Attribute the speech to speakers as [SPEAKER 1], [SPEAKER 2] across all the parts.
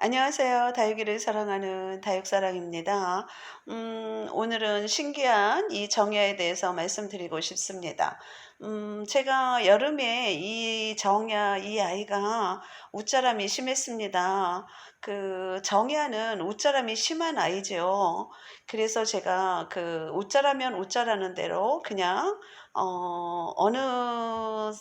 [SPEAKER 1] 안녕하세요. 다육이를 사랑하는 다육사랑입니다. 음, 오늘은 신기한 이 정야에 대해서 말씀드리고 싶습니다. 음, 제가 여름에 이 정야, 이 아이가 웃자람이 심했습니다. 그 정야는 웃자람이 심한 아이죠. 그래서 제가 그 웃자라면 웃자라는 대로 그냥 어, 어느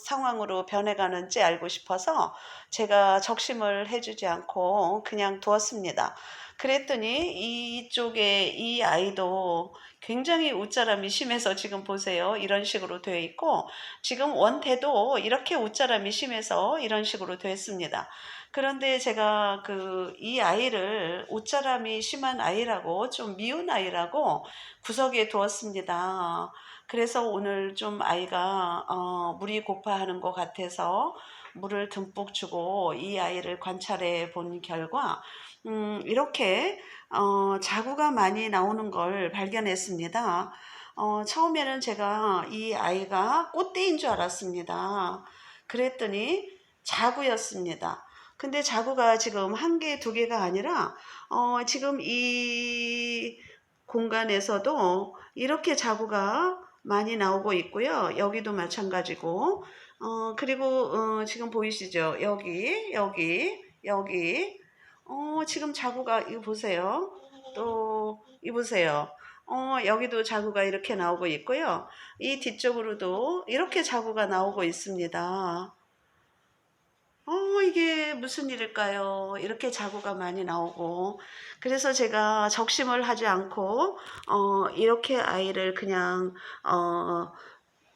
[SPEAKER 1] 상황으로 변해가는지 알고 싶어서 제가 적심을 해주지 않고 그냥 두었습니다. 그랬더니 이쪽에 이 아이도 굉장히 웃자람이 심해서 지금 보세요. 이런 식으로 되어 있고 지금 원태도 이렇게 웃자람이 심해서 이런 식으로 되었습니다. 그런데 제가 그 이 아이를 웃자람이 심한 아이라고 좀 미운 아이라고 구석에 두었습니다. 그래서 오늘 좀 아이가 어, 물이 고파하는 것 같아서 물을 듬뿍 주고 이 아이를 관찰해 본 결과 음, 이렇게 어, 자구가 많이 나오는 걸 발견했습니다. 어, 처음에는 제가 이 아이가 꽃대인 줄 알았습니다. 그랬더니 자구였습니다. 근데 자구가 지금 한 개, 두 개가 아니라 어, 지금 이 공간에서도 이렇게 자구가 많이 나오고 있고요. 여기도 마찬가지고 어, 그리고 어, 지금 보이시죠? 여기, 여기, 여기 어, 지금 자구가 이거 보세요. 또 이 보세요. 어, 여기도 자구가 이렇게 나오고 있고요. 이 뒤쪽으로도 이렇게 자구가 나오고 있습니다. 어, 이게 무슨 일일까요? 이렇게 자구가 많이 나오고. 그래서 제가 적심을 하지 않고, 어, 이렇게 아이를 그냥, 어,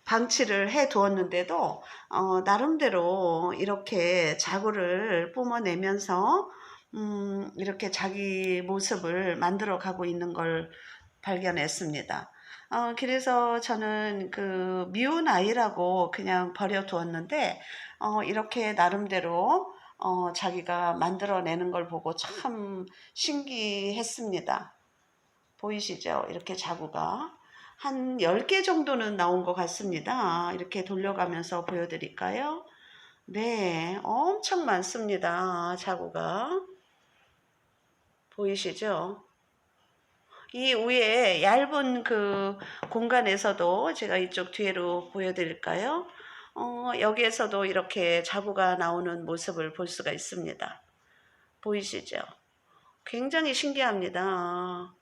[SPEAKER 1] 방치를 해 두었는데도, 어, 나름대로 이렇게 자구를 뿜어내면서, 음, 이렇게 자기 모습을 만들어 가고 있는 걸 발견했습니다. 어, 그래서 저는 그 미운 아이라고 그냥 버려두었는데, 어, 이렇게 나름대로 어, 자기가 만들어내는 걸 보고 참 신기했습니다. 보이시죠? 이렇게 자구가. 한 10개 정도는 나온 것 같습니다. 이렇게 돌려가면서 보여드릴까요? 네, 엄청 많습니다. 자구가. 보이시죠? 이 위에 얇은 그 공간에서도 제가 이쪽 뒤로 보여드릴까요? 어, 여기에서도 이렇게 자구가 나오는 모습을 볼 수가 있습니다. 보이시죠? 굉장히 신기합니다.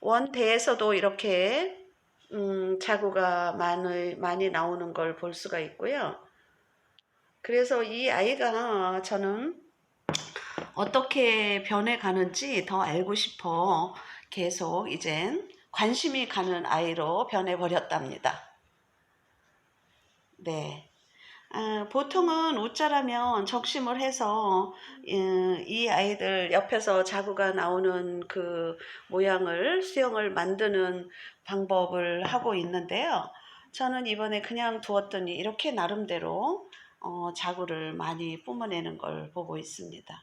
[SPEAKER 1] 원대에서도 이렇게 음, 자구가 많이, 많이 나오는 걸 볼 수가 있고요. 그래서 이 아이가 저는 어떻게 변해가는지 더 알고 싶어 계속 이젠 관심이 가는 아이로 변해버렸답니다. 네. 아, 보통은 웃자라면 적심을 해서 음, 이 아이들 옆에서 자구가 나오는 그 모양을 수영을 만드는 방법을 하고 있는데요. 저는 이번에 그냥 두었더니 이렇게 나름대로 어, 자구를 많이 뿜어내는 걸 보고 있습니다.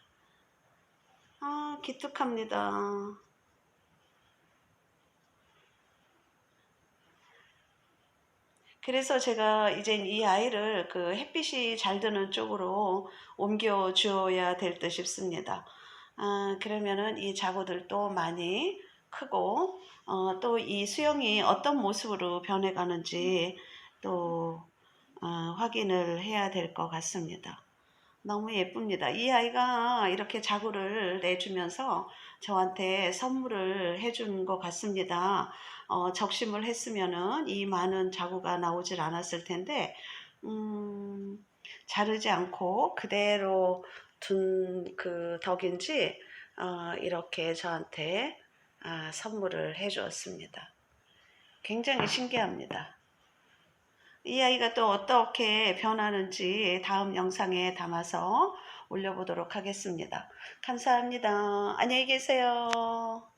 [SPEAKER 1] 아, 기특합니다. 그래서 제가 이제 이 아이를 그 햇빛이 잘 드는 쪽으로 옮겨 주어야 될 듯 싶습니다. 아, 그러면은 이 자구들도 많이 크고 어, 또 이 수영이 어떤 모습으로 변해가는지 또 어, 확인을 해야 될 것 같습니다. 너무 예쁩니다. 이 아이가 이렇게 자구를 내주면서 저한테 선물을 해준 것 같습니다. 어, 적심을 했으면은 이 많은 자구가 나오질 않았을 텐데, 음, 자르지 않고 그대로 둔 그 덕인지, 어, 이렇게 저한테 아, 선물을 해주었습니다. 굉장히 신기합니다. 이 아이가 또 어떻게 변하는지 다음 영상에 담아서 올려보도록 하겠습니다. 감사합니다. 안녕히 계세요.